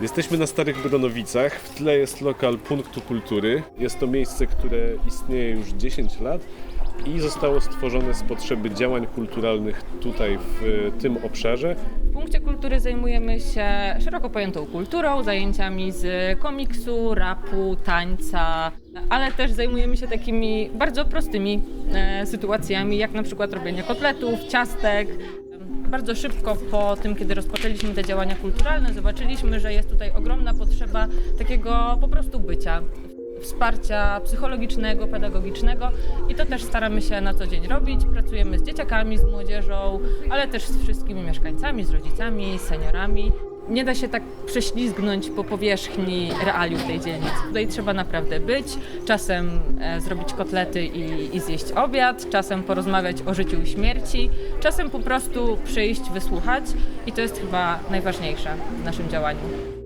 Jesteśmy na Starych Bronowicach. W tle jest lokal Punktu Kultury. Jest to miejsce, które istnieje już 10 lat i zostało stworzone z potrzeby działań kulturalnych tutaj w e, tym obszarze. W punkcie kultury zajmujemy się szeroko pojętą kulturą, zajęciami z komiksu, rapu, tańca, ale też zajmujemy się takimi bardzo prostymi e, sytuacjami, jak na przykład robienie kotletów, ciastek. Bardzo szybko po tym, kiedy rozpoczęliśmy te działania kulturalne, zobaczyliśmy, że jest tutaj ogromna potrzeba takiego po prostu bycia, wsparcia psychologicznego, pedagogicznego i to też staramy się na co dzień robić. Pracujemy z dzieciakami, z młodzieżą, ale też z wszystkimi mieszkańcami, z rodzicami, z seniorami. Nie da się tak prześlizgnąć po powierzchni realiów tej dzielnicy. Tutaj trzeba naprawdę być, czasem e, zrobić kotlety i, i zjeść obiad, czasem porozmawiać o życiu i śmierci, czasem po prostu przyjść, wysłuchać i to jest chyba najważniejsze w naszym działaniu.